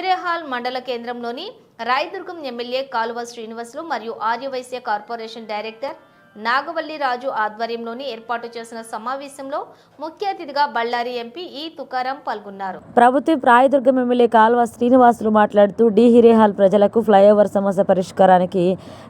హిరేహాల్ మండల కేంద్రంలోని రాయదుర్గం ఎమ్మెల్యే కాలువ శ్రీనివాసులు మరియు ఆర్యవైశ్య కార్పొరేషన్ డైరెక్టర్ నాగవల్లి రాజు ఆధ్వర్యంలోని ఏర్పాటు చేసిన సమావేశంలో ముఖ్య అతిథిగా బళ్ళారి ఎంపీ ఈ తుకారం పాల్గొన్నారు. ప్రభుత్వ ప్రాయదుర్గం ఎమ్మెల్యే కాల్వ శ్రీనివాసులు మాట్లాడుతూ డి హిరేహాల్ ప్రజలకు ఫ్లైఓవర్ సమస్య పరిష్కారానికి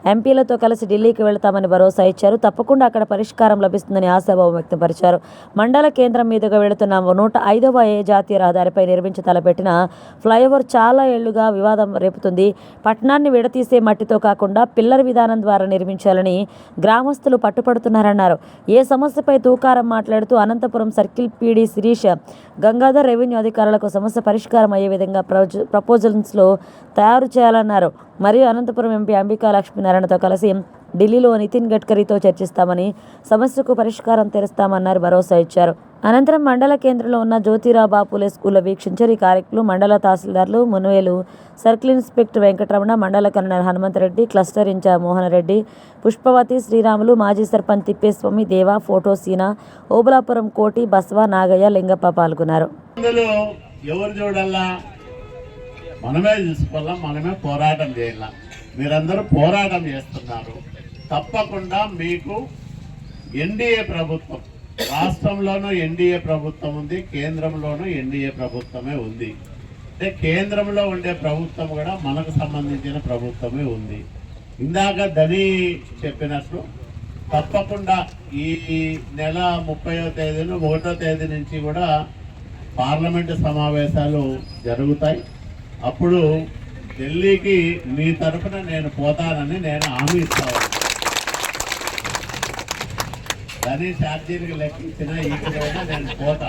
ఎంపీలతో కలిసి ఢిల్లీకి వెళతామని భరోసా ఇచ్చారు. తప్పకుండా అక్కడ పరిష్కారం లభిస్తుందని ఆశాభావం వ్యక్తపరిచారు. మండల కేంద్రం మీదుగా వెళుతున్న నూట ఐదవ ఏ జాతీయ రహదారిపై నిర్మించి తలపెట్టిన ఫ్లైఓవర్ చాలా ఏళ్ళుగా వివాదం రేపుతుంది. పట్టణాన్ని విడతీసే మట్టితో కాకుండా పిల్లర్ విధానం ద్వారా నిర్మించాలని గ్రామస్తులు పట్టుపడుతున్నారన్నారు. ఏ సమస్యపై తూకారం మాట్లాడుతూ Anantapur circle PD Shirish Gangadhar revenue అధికారులకు సమస్య పరిష్కారం అయ్యే విధంగా ప్రపోజల్స్లో తయారు చేయాలన్నారు. మరియు అనంతపురం ఎంపీ అంబికా లక్ష్మీనారాయణతో కలిసి ఢిల్లీలో నితిన్ గడ్కరీతో చర్చిస్తామని సమస్యకు పరిష్కారం తెరుస్తామన్నారు భరోసా ఇచ్చారు. అనంతరం మండల కేంద్రంలో ఉన్న జ్యోతిరావు బాపులే స్కూల్లో వీక్షించారు. ఈ కార్యక్రమంలో మండల తహసీల్దార్లు మునువేలు సర్కిల్ ఇన్స్పెక్టర్ వెంకటరమణ మండల convenor Hanumanthareddy cluster incharge Mohan Reddy Pushpavathi Sriramulu మాజీ సర్పంచ్ తిప్పేస్వామి దేవా ఫోటో సీనా ఓబులాపురం కోటి బస్వ నాగయ్య లింగప్ప పాల్గొన్నారు. ఎవరు చూడాలా మనమే చూసుకోవాలా? మనమే పోరాటం చేయాలా? మీరందరూ పోరాటం చేస్తున్నారు. తప్పకుండా మీకు ఎన్డీఏ ప్రభుత్వం రాష్ట్రంలోనూ ఎన్డీఏ ప్రభుత్వం ఉంది కేంద్రంలోనూ ఎన్డీఏ ప్రభుత్వమే ఉంది. అంటే కేంద్రంలో ఉండే ప్రభుత్వం కూడా మనకు సంబంధించిన ప్రభుత్వమే ఉంది. ఇందాక ధని చెప్పినట్లు తప్పకుండా ఈ నెల ముప్పయో తేదీన ఒకటో తేదీ నుంచి కూడా పార్లమెంటు సమావేశాలు జరుగుతాయి. అప్పుడు ఢిల్లీకి మీ తరఫున నేను పోతానని నేను హామీ ఇస్తాను దాని ఛార్జీలకు లెక్కించిన ఈకైనా నేను పోతా.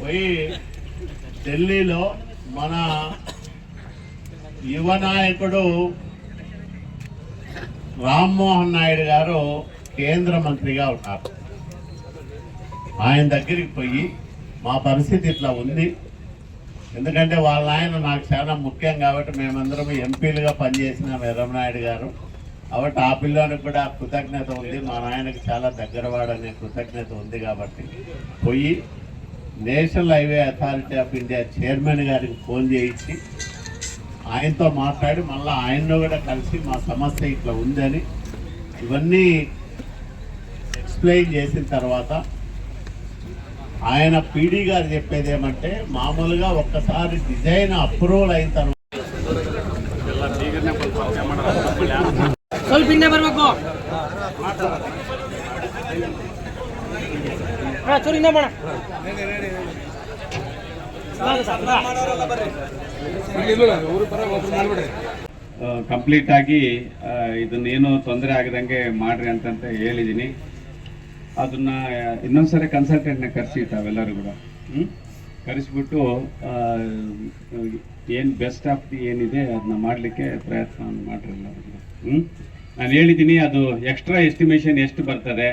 పోయి ఢిల్లీలో మన యువ నాయకుడు రామ్మోహన్ నాయుడు గారు కేంద్ర మంత్రిగా ఉన్నారు. ఆయన దగ్గరికి పోయి మా పరిస్థితి ఇట్లా ఉంది. ఎందుకంటే వాళ్ళ ఆయన నాకు చాలా ముఖ్యం కాబట్టి మేమందరం ఎంపీలుగా పనిచేసిన ఎర్రమనాయుడు గారు. కాబట్టి ఆ పిల్లోనికి కూడా కృతజ్ఞత ఉంది. మా నాయనకి చాలా దగ్గరవాడనే కృతజ్ఞత ఉంది కాబట్టి. పోయి national highway authority of India chairman గారికి ఫోన్ చేయించి ఆయనతో మాట్లాడి మళ్ళీ ఆయన్ను కూడా కలిసి మా సమస్య ఇట్లా ఉందని ఇవన్నీ ఎక్స్ప్లెయిన్ చేసిన తర్వాత ఆయన పీడీ గారు చెప్పేది ఏమంటే మామూలుగా ఒక్కసారి డిజైన్ అప్రూవల్ అయిన తర్వాత ಸ್ವಲ್ಪ ಹಿಂದೆ ಬರ್ಬೇಕು. ಹಾ ಹಿಂದೆ ಮಾಡ ಕಂಪ್ಲೀಟ್ ಆಗಿ ಇದನ್ನೇನು ತೊಂದರೆ ಆಗದಂಗೆ ಮಾಡ್ರಿ ಅಂತಂತ ಹೇಳಿದೀನಿ. ಅದನ್ನ, ಇನ್ನೊಂದ್ಸರಿ ಕನ್ಸಲ್ಟೆಂಟ್ನ ಕರೆಸಿ ತಾವೆಲ್ಲರೂ ಕೂಡ. ಕರೆಸಿಬಿಟ್ಟು ಏನ್ ಬೆಸ್ಟ್ ಆಫ್ ಏನಿದೆ ಅದನ್ನ ಮಾಡಲಿಕ್ಕೆ ಪ್ರಯತ್ನ ಮಾಡ್ರಿ ಎಲ್ಲರೂ ಕೂಡ. ಹ್ಮ್? ನಾನು ಹೇಳಿದ್ದೀನಿ ಅದು ಎಕ್ಸ್ಟ್ರಾ ಎಸ್ಟಿಮೇಷನ್ ಎಷ್ಟು ಬರ್ತದೆ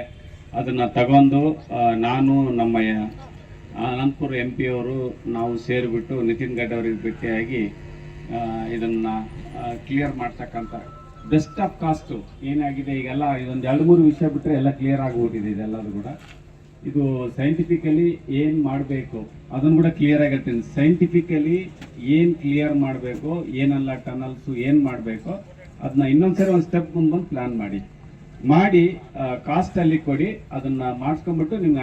ಅದನ್ನು ತಗೊಂಡು ನಾನು ನಮ್ಮ ಅನಂತಪುರ ಎಂ ಪಿ ಅವರು ನಾವು ಸೇರಿಬಿಟ್ಟು ನಿತಿನ್ ಗಡ್ ಅವರಿಗೆ ಭೇಟಿಯಾಗಿ ಇದನ್ನ ಕ್ಲಿಯರ್ ಮಾಡ್ತಕ್ಕಂಥ ಬೆಸ್ಟ್ ಆಫ್ ಕಾಸ್ಟು ಏನಾಗಿದೆ ಈಗೆಲ್ಲ, ಇದೊಂದು ಎರಡು ಮೂರು ವಿಷಯ ಬಿಟ್ಟರೆ ಎಲ್ಲ ಕ್ಲಿಯರ್ ಆಗಿಬಿಟ್ಟಿದೆ ಇದೆಲ್ಲದೂ ಕೂಡ. ಇದು ಸೈಂಟಿಫಿಕಲಿ ಏನು ಮಾಡಬೇಕು ಅದನ್ನು ಕೂಡ ಕ್ಲಿಯರ್ ಆಗಿರ್ತೀನಿ ಸೈಂಟಿಫಿಕಲಿ ಏನು ಕ್ಲಿಯರ್ ಮಾಡಬೇಕು, ಏನೆಲ್ಲ ಟನಲ್ಸು ಏನು ಮಾಡಬೇಕು ಅದನ್ನ ಇನ್ನೊಂದ್ಸರಿ ಒಂದು ಸ್ಟೆಪ್ ಮುಂದೆ ಬಂದು ಪ್ಲಾನ್ ಮಾಡಿ. ಮಾಡಿ ಕಾಸ್ಟ್ ಅಲ್ಲಿ ಕೊಡಿ, ಅದನ್ನ ಮಾಡಿಸ್ಕೊಂಡ್ಬಿಟ್ಟು ನಿಮ್ಗೆ